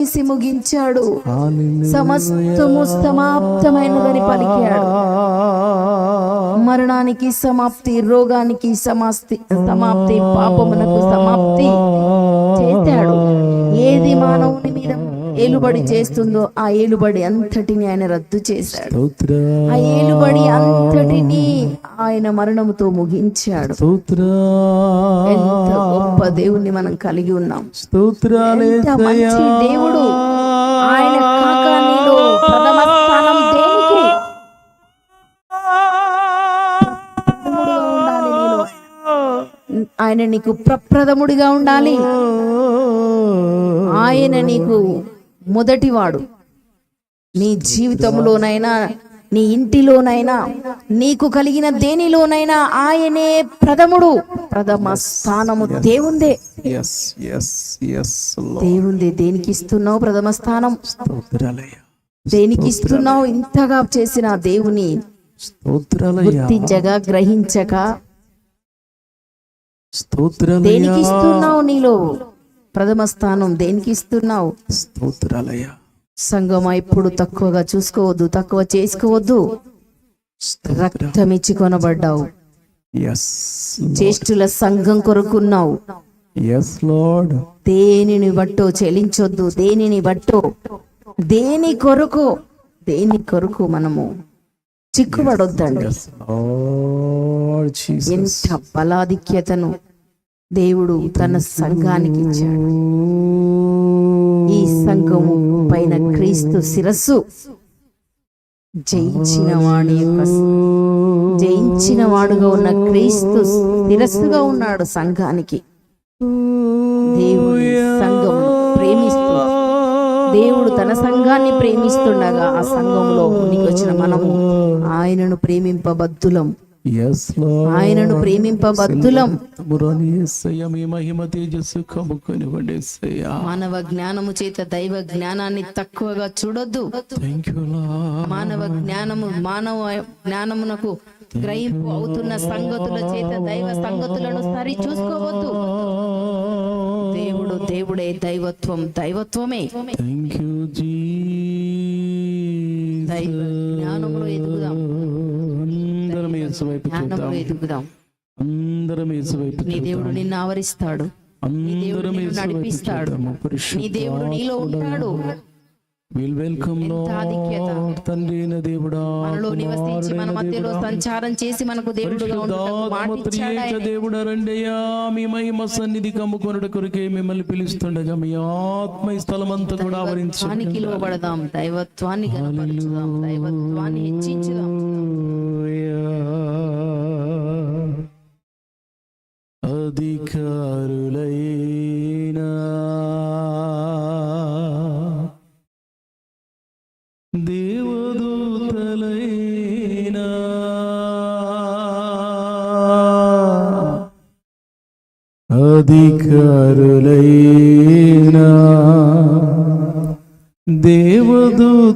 చేసి ముగించాడు. సమస్తము సమాప్తమైనదని పలికాడు. మరణానికి సమాప్తి రోగానికి సమాప్తి సమాప్తి పాపమునకు సమాప్తి చేశాడు. ఏది మానవుని ఏలుబడి చేస్తుందో ఆ ఏలుబడి అంతటిని ఆయన రద్దు చేశాడు. ఆ ఏలుబడి అంతటిని ఆయన మరణముతో ముగించాడు. స్తోత్ర. ఎంత గొప్ప దేవుణ్ణి మనం కలిగి ఉన్నాం. మంచి దేవుడు. ఆయన కాక నీలో ప్రథమ స్థానం దేనికి? ప్రథముడిగా ఉండాలి నీలో. ఆయన నీకు ప్రప్రథముడిగా ఉండాలి. ఆయన నీకు మొదటివాడు. నీ జీవితంలోనైనా నీ ఇంటిలోనైనా నీకు కలిగిన దేనిలోనైనా ఆయనే ప్రథముడు. ప్రథమ స్థానము దేవుందే. దేవుంది. దేనికి ఇస్తున్నావు ప్రథమ స్థానం? దేనికి ఇస్తున్నావు? ఇంతగా చేసిన దేవుని గుర్తించగా గ్రహించక దేనికి ఇస్తున్నావు నీలో? ప్రథమ స్థానం దేనికి ఇస్తున్నావు? స్తోత్రాలయ సంగమా ఇప్పుడు తక్కువగా చూసుకోవద్దు తక్కువ చేసుకోవద్దు. రక్తం ఇచ్చి కొనబడ్డావు. జ్యేష్ఠుల సంఘం కొరుకున్నావు. దేనిని బట్టో చెలించొద్దు దేనిని బట్టో. దేని కొరకు? దేని కొరకు మనము జీసస్ ఎంత బలాధిక్యతను. దేవుడు తన సంఘానికి ఇచ్చాడు ఈ సంఘము పైన క్రీస్తు శిరస్సు జయించిన వాడి యొక్క జయించిన వాడుగా ఉన్న క్రీస్తు శిరస్సుగా ఉన్నాడు సంఘానికి. దేవుడు సంఘం ప్రేమిస్తూ దేవుడు తన సంఘాన్ని ప్రేమిస్తుండగా ఆ సంఘంలో ఉనికి వచ్చిన మనము ఆయనను ప్రేమింపబద్దులం ఆయనను ప్రేమింపబద్దులం. మహిమ తేజస్సు కమ్ముకొనివ్వండి మానవ జ్ఞానము చేత దైవ జ్ఞానాన్ని తక్కువగా చూడొద్దు. మానవ జ్ఞానము మానవ జ్ఞానమునకు గ్రహింపు అవుతున్న సంగతుల చేత దైవ సంగతులను సరి చూసుకోవద్దు. దేవుడు దేవుడే దైవత్వం దైవత్వమే. దైవ జ్ఞానములో ఎదుగుదాం. అందరం యేసు వైపు చూద్దాం. ఎదుగుదాం. అందరం యేసు వైపు నీ దేవుడు నిన్ను ఆవరిస్తాడు అందరం నడిపిస్తాడు. నీ దేవుడు నీలో ఉంటాడు. విల్ వెల్కమ్ తండ్రి అయిన దేవుడా మనలో నివసించి మన మధ్యలో సంచారం చేసి మనకు దేవుడుగా ఆయన. దేవుడా రండయ్యా మీ మహిమ సన్నిధి కమ్ముకొనుట కొరకే మిమ్మల్ని పిలుస్తుండగా మీ ఆత్మ ఈ స్థలం అంతా కూడా ఆవరించు దైవత్వానికి లోబడదాం దైవత్వాన్ని కనపరచుదాం దైవత్వాన్ని హెచ్చించుదాం. అధికారులైనా అధికారులైనా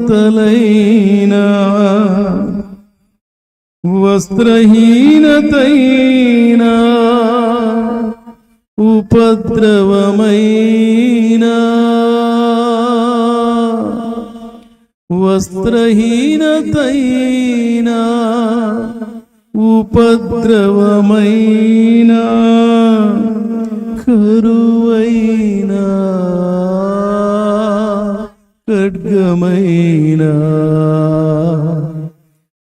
దేవదూతలైనా వస్త్రహీనతైనా ఉపద్రవమైనా వస్త్రహీనతైనా ఉపద్రవమైనా కరువైనా ఖడ్గమైనా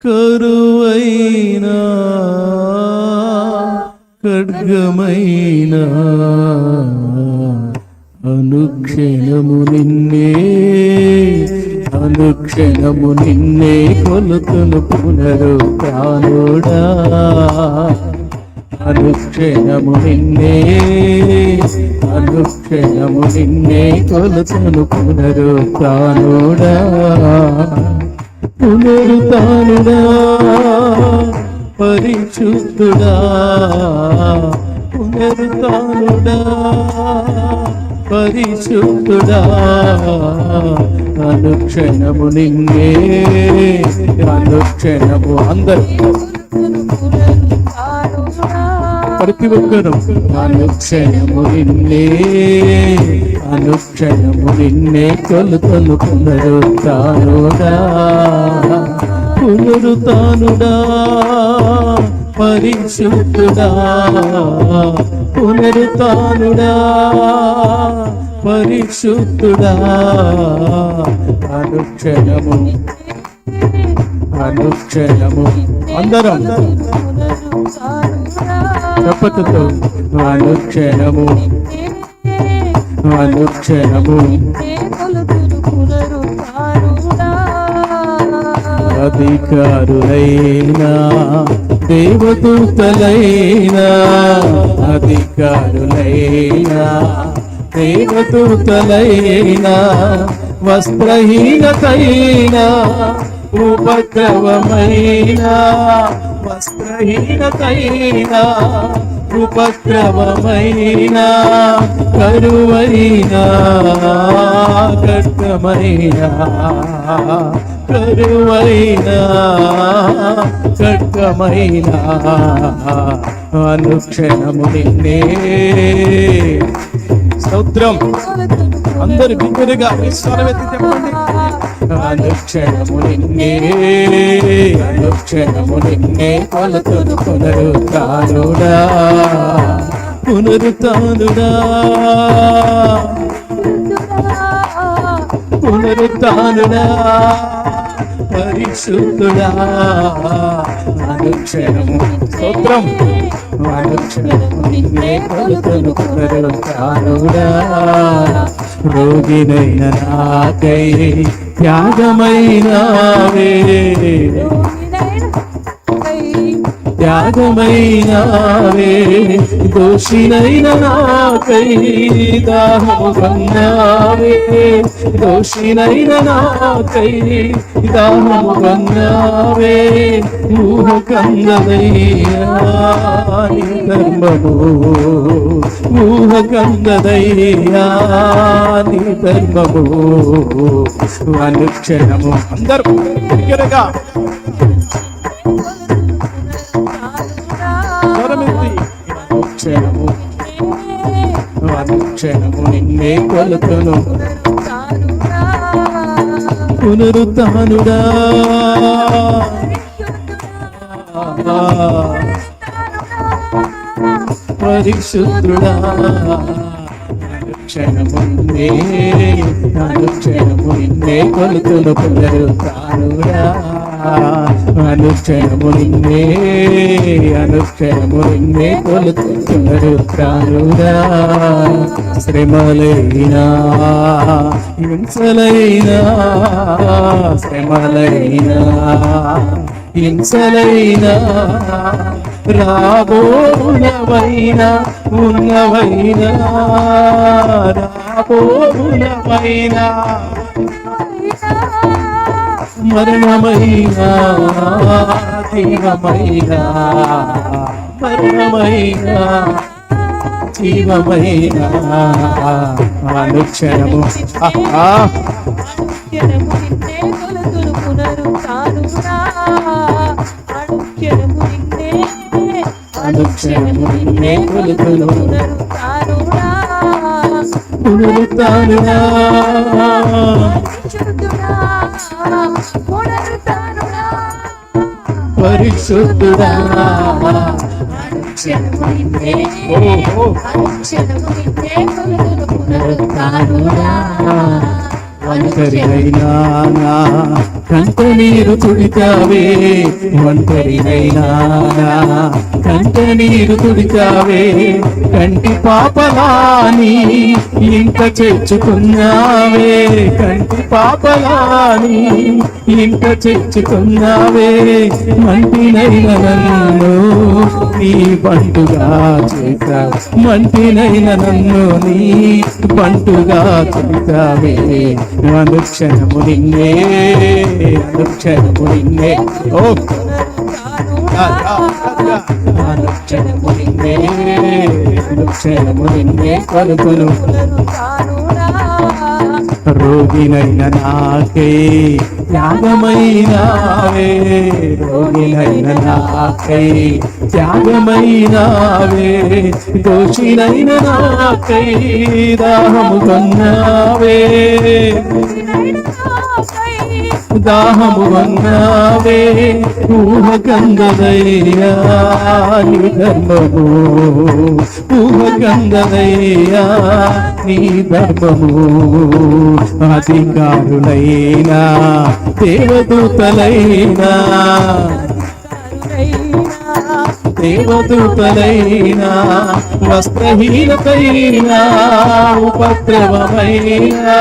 కరువైనా ఖడ్గమైనా. అనుక్షణము నిన్నే అనుక్షణము నిన్నే కొలుతును పునరు ప్రాణుడా అనుక్షణము నిన్నే అనుక్షణము నిన్నే కొలుతును పునరుత్నుడా పునరుతానుడా పరిశుద్ధుడా. పునరుతానుడా పరిశుద్ధుడా. అనుక్షణము నిన్నే అనుక్షణము అందరు. ప్రతి ఒక్కరు అనుక్షణము నిన్నే అనుక్షణము నిన్నే కొలుతలు పునరుతానుడా పునరుతానుడా పరిశుద్ధుడా పునరుతానుడా పరిశుద్ధుడా అనుక్షణము అనుక్షణము అందరం చెప్పతుతో అనుక్షణము. అనుక్షణము. అధికారులైనా దేవదూతలైనా అధికారులైనా దేవదూతలైనా వస్త్రహీనతైనా ఉపద్రవమైనా వస్త్రహీనతైనా ఉపద్రవమైనా కరువైనా కట్టమైనా కరువైనా కట్టమైనా అనుక్షణము నిన్నే. సముద్రం అందరు బిగ్గరగా మీ స్వరమెత్తి చెప్పండి. అనుక్షణము నిన్నే అనుక్షణము నిన్నే కొలతును పునరుతానుడా పునరుతానుడా పునరుతానుడా పరిశుద్ధుడా. అనుక్షణము స్తోత్రం. అనుక్షణము నిన్నే కొలుతును పునరుతానుడా రోగినైన నాకై త్యాగమైనావే. త్యాగమైనావే. దోషినైన నాకై దాహము దాహముగన్నావే దోషినైన నాకై దాహముగన్నావే ఊహ కందదయ్యా నీ ధర్మము. ఊహ కందదయ్యా నీ ధర్మము. అనుక్షణము అందరూ దగ్గరగా క్షణము నిన్నే కొలుతును. పునరుత్నుడా పరిశుద్ధుడా అనుక్షణము నిన్నే అనుక్షణము నిన్నే కొలుతును పునరుత్నుడా అనుక్షణము నిన్నే అనుక్షణము నిన్నే కొలుతును పునరుత్నుడా శ్రమలైనా హింసలైనా శ్రమలైనా హింసలైనా రాబోనవైనా ఉన్నవైనా రాబోనవైనా మరణమైనా జీవమైనా మరణమైనా జీవమైనా అనుక్షణము. అనుక్షణము నిన్నే పరిశుద్ధుడా. ఓహో. ఒంటరినైనా నా కంట నీరు తుడిచావే ఒంటరినైనా. కంట నీరు తుడిచావే కంటి పాపలాని ఇంట చేర్చుకున్నావే. కంటి పాపలాని ఇంట చేర్చుకున్నావే. మంటినైన నన్ను నీ బంటుగా చేశావు. మంటినైన నన్ను నీ బంటుగా చేశావే. మనుక్షణము నిన్నే అనుక్షణము నిన్నే ఓ అనుక్షణము నిన్నే అనుక్షణము నిన్నే కొలుకును రోగినైన నాకే త్యాగమైనావే రోగినైన నాకై త్యాగమైనావే దోషినైన నాకై దాహము కొన్నావే. దాహము కొన్నావే ఊహ నీ ధర్మము. ఊహ నీ ధర్మము. అధికారులైనా దేవదూతలైనా దేవదూతలైనా వస్త్రహీనతైనా ఉపద్రవమైనా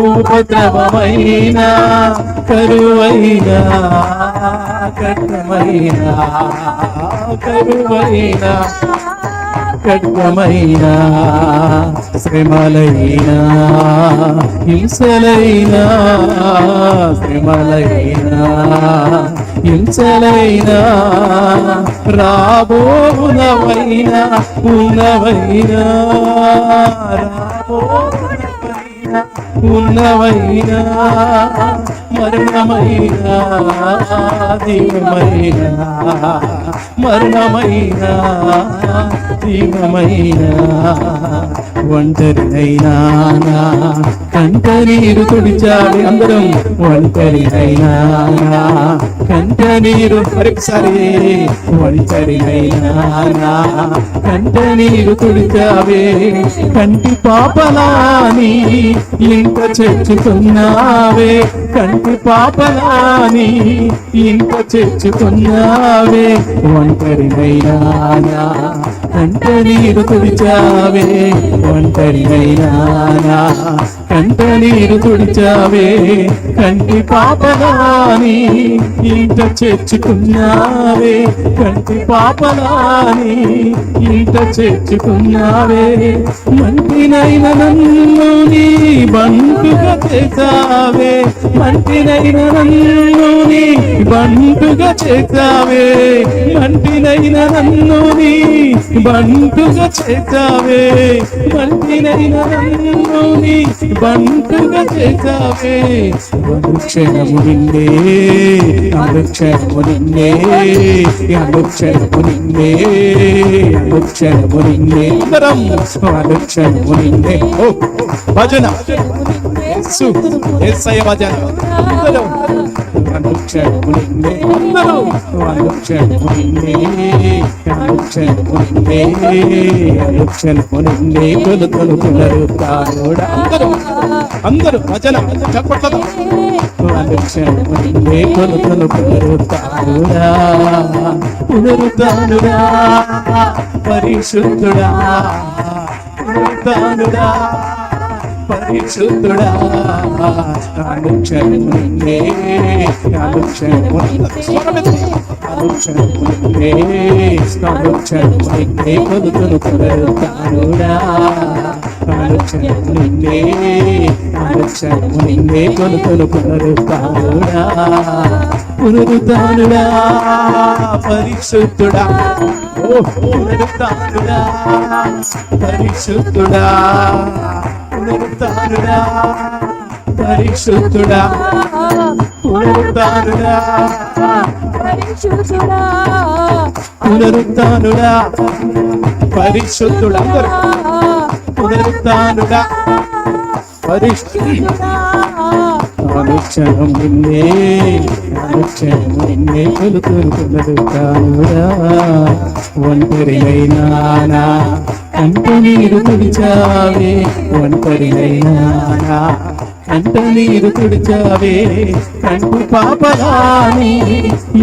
ఉపద్రవమైన కరువైన కట్టమైన కరువైన ఖడ్గమైన శ్రమలైన హింసలైన శ్రమలైన హింసలైన రాబోనవైన ఉన్నవైనా రాబోనవైన ఉన్నవైనా మరణమైనా దీనమైనా మరణమైనా దీనమైనా ఒంటరినైనా నా కంట నీరు తుడిచాలి అందరం. ఒంటరినైనా నా కంట నీరు మరొకసారి ఒంటరినైనా నా కంట నీరు తుడిచావే. కంటి పాపలాని ఇంత చేర్చుకున్నావే కంటి పాపలాని. ఇంత చేర్చుకున్నావే ఒంటరినైనా నా కంట నీరు తుడిచావే ఒంటరినైనా నా కంట నీరు కుడిచావే కంటి పాపలాని ఇంట చేర్చుకున్నావే కంటి పాపలాని ఇంట చేర్చుకున్నావే. మంటినైన నన్ను నీ బంటుగా చేసావే మంటినైన నన్ను నీ బంటుగా చేసావే మంటినైన నన్ను నీ బంటుగా చేసావే మంటినైన నన్నుని బంటుగా చేసావే అనుక్షణము నిన్నే అనుక్షణము నిన్నే అనుక్షణము నిన్నే అనుక్షణము నిన్నే. అందరం అనుక్షణము నిన్నే. ఓ భజన. యేసు యేసయ్య భజన. అందరం అనుక్షణము నిన్నే అందరూ అనుక్షణము నిన్నే అనుక్షణము అందరూ అందరూ భజన చెప్పట్లేదు అనుక్షణము నిన్నే కొలుకొలు పరిశుద్ధుడా పునరుతానుడా పరిశుద్ధుడా అనుక్షణము నిన్నే అనుక్షణము అనుక్షణము నిన్నే అనుక్షణము నిన్నే కొలుకొలు పునరుత్థానుడా అనుక్షణము నిన్నే అనుక్షణము నిన్నే కొలుకొలు పునరుత్థానుడా పునరుత్థానుడా పరిశుద్ధుడా. ఓ పునరుత్థానుడా పరిశుద్ధుడా పునరుత్థానుడా పరిశుద్ధుడా. పునరుత్థానుడా పరిశుద్ధుడా. అందరూ పునరుత్థానుడా పరిశుద్ధుడా. అనుక్షణం నిన్నే అనుక్షణం నిన్నే కొలుకొలుకున్నది కానురా. ఒంటరినైనా నా కంట నీరు తుడిచావే ఒంటరినైనా అంట నీరు తుడిచావే. కంటి పాపలాని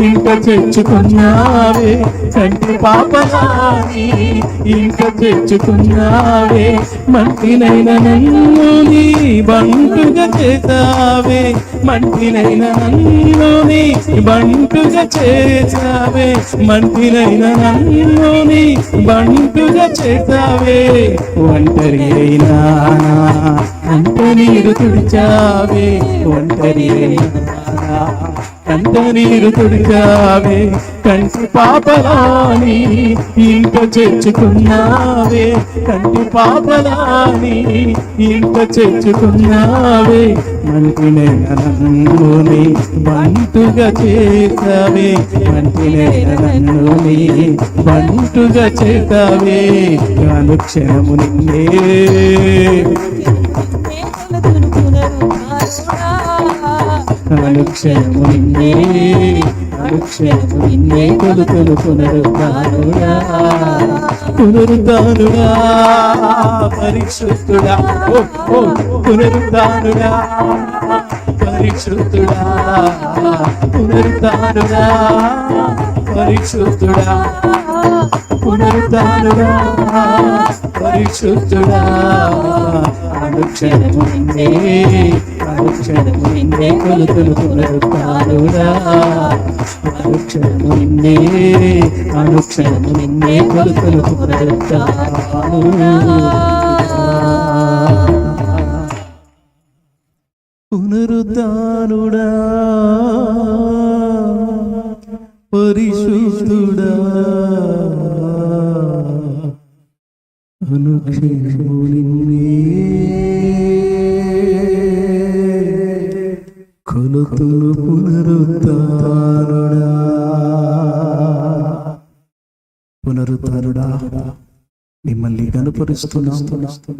ఇంక తెచ్చుకున్నావే కంటి పాపలాని ఇంక తెచ్చుకున్నావే మంటినైన నన్ను నీ బంటుగా చేసావే మంటినైన నన్ను నీ బంటుగా చేసావే మంటినైన నన్ను నీ బంటుగా చేసావే ఒంటరి అయినా అంట నీరు తుడిచావే ఒంటరి అయినా కంట నీరు తుడిచావే కంటి పాపలాని ఇంట చేర్చుకున్నావే. కంటి పాపలాని ఇంట చేర్చుకున్నావే. మంటి నన్నుని బంటుగా చేసావే మంటి నన్నుని బంటుగా చేసావే అనుక్షణము నిన్నే అనుక్షణము నిన్నే అనుక్షణము నిన్నే కొలుతులు పునరుద్ధానుడా పునరుద్ధానుడా పరిశుద్ధుడా పునరుద్ధానుడా పరిశుద్ధుడా పునరుద్ధానుడా పరిశుద్ధుడా పునరుద్ధానుడా పరిశుద్ధుడా అనుక్షణము నిన్నే అనుక్షణము నిన్నే కొలుతులు పునరుద్ధానుడా అనుక్షణము నిన్నే అనుక్షణము నిన్నే కొలుతులు పునరుద్ధానుడా పునరుద్ధానుడా మిమ్మల్ని కనుపరుస్తున్నాం